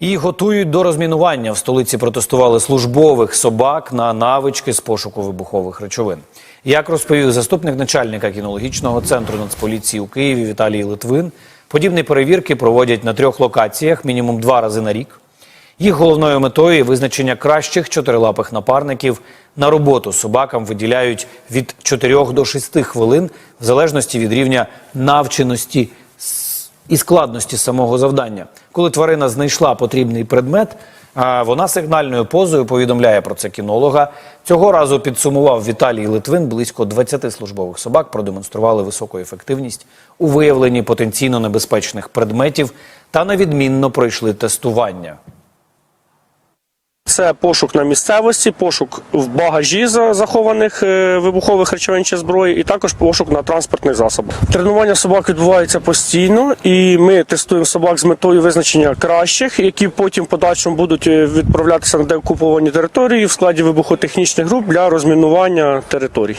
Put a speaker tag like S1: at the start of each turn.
S1: І готують до розмінування. В столиці протестували службових собак на навички з пошуку вибухових речовин. Як розповів заступник начальника кінологічного центру Нацполіції у Києві Віталій Литвин, подібні перевірки проводять на трьох локаціях мінімум два рази на рік. Їх головною метою є визначення кращих чотирилапих напарників. На роботу собакам виділяють від 4 до 6 хвилин в залежності від рівня навченості і складності самого завдання. Коли тварина знайшла потрібний предмет, вона сигнальною позою повідомляє про це кінолога. Цього разу підсумував Віталій Литвин. Близько 20 службових собак продемонстрували високу ефективність у виявленні потенційно небезпечних предметів та невідмінно пройшли тестування.
S2: Це пошук на місцевості, пошук в багажі за- захованих е, вибухових речовин чи зброї, і також пошук на транспортних засобах. Тренування собак відбувається постійно, і ми тестуємо собак з метою визначення кращих, які потім в подальшому будуть е, відправлятися на деокуповані території в складі вибухотехнічних груп для розмінування територій.